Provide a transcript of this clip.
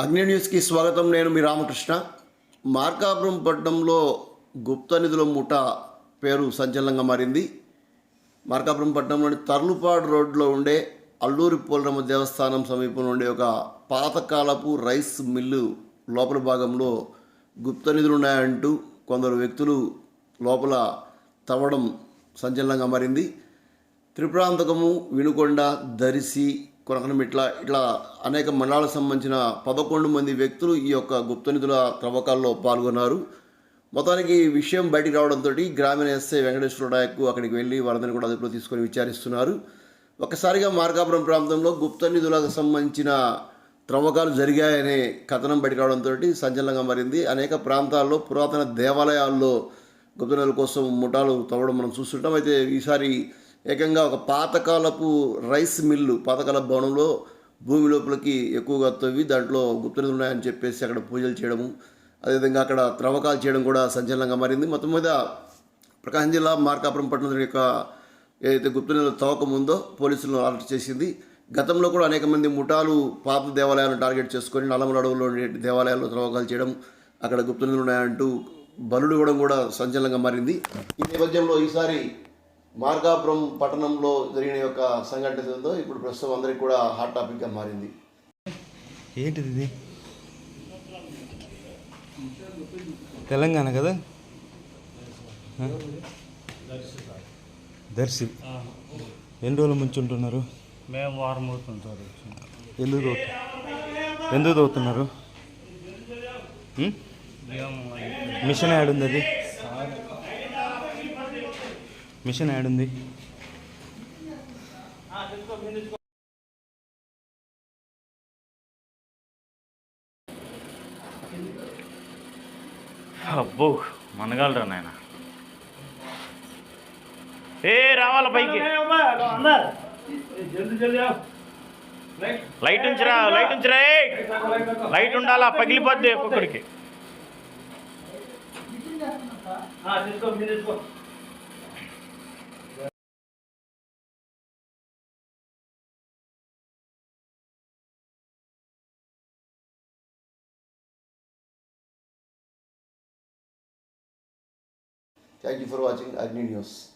అగ్ని న్యూస్కి స్వాగతం. నేను మీ రామకృష్ణ. మార్కాపురం పట్టణంలో గుప్త నిధుల ముఠ పేరు సంచలనంగా మారింది. మార్కాపురం పట్టణంలోని తర్లుపాడు రోడ్లో ఉండే అల్లూరి పోలరమ్మ దేవస్థానం సమీపంలో ఉండే ఒక పాతకాలపు రైస్ మిల్లు లోపల భాగంలో గుప్త నిధులు ఉన్నాయంటూ కొందరు వ్యక్తులు లోపల తవ్వడం సంచలనంగా మారింది. త్రిపురాంతకము వినుకొండ దరిసి కొనకనమిట్ల ఇట్లా అనేక మండలాలకు సంబంధించిన పదకొండు మంది వ్యక్తులు ఈ యొక్క గుప్తనిధుల త్రవ్వకాల్లో పాల్గొన్నారు. మొత్తానికి ఈ విషయం బయటికి రావడంతో గ్రామీణ ఎస్ఐ వెంకటేశ్వర నాయక్ అక్కడికి వెళ్ళి వారందరినీ కూడా అదుపులో తీసుకొని విచారిస్తున్నారు. ఒక్కసారిగా మార్కాపురం ప్రాంతంలో గుప్త నిధులకు సంబంధించిన త్రవ్వకాలు జరిగాయనే కథనం బయటికి రావడంతో సంచలనంగా మారింది. అనేక ప్రాంతాల్లో పురాతన దేవాలయాల్లో గుప్త నిధుల కోసం ముఠాలు తవ్వడం మనం చూస్తుంటాం. అయితే ఈసారి ఏకంగా ఒక పాతకాలపు రైస్ మిల్లు పాతకాల భవనంలో భూమి లోపలికి ఎక్కువగా తవ్వి దాంట్లో గుప్త ఉన్నాయని చెప్పేసి అక్కడ పూజలు చేయడము అదేవిధంగా అక్కడ త్రవ్వకాలు చేయడం కూడా సంచలనంగా మారింది. మొత్తం మీద ప్రకాశం జిల్లా మార్కాపురం పట్టణం యొక్క ఏదైతే గుప్త తవ్వకం ఉందో పోలీసులను అరెస్ట్ చేసింది. గతంలో కూడా అనేక మంది ముఠాలు పాత దేవాలయాలను టార్గెట్ చేసుకొని నల్లమల అడవుల్లో ఉండే దేవాలయాల్లో త్రవ్వకాలు చేయడం అక్కడ గుప్త ఉన్నాయంటూ బలుడు ఇవ్వడం కూడా సంచలనంగా మారింది. ఈ నేపథ్యంలో ఈసారి మార్గాపురం పట్టణంలో జరిగిన యొక్క సంఘటన ఏదో ఇప్పుడు ప్రస్తుతం అందరికీ కూడా హాట్ టాపిక్గా మారింది. ఏంటిది ఇది? తెలంగాణ కదా? దర్శి. ఎన్ని రోజుల నుంచి ఉంటున్నారు? మేము వారం వచ్చి. ఎందుకు ఎందుకు? మేము మిషన్ యాడుంది అది? మిషన్ యాడుంది అబ్బో మనగాలరా నాయన. ఏ రావాల పైకి? లైట్ ఉంచిరా లైట్ ఉంచిరా ఏ. లైట్ ఉండాలా? పగిలిపోద్ది ఒక్కొక్కడికి. Thank you for watching Agni News.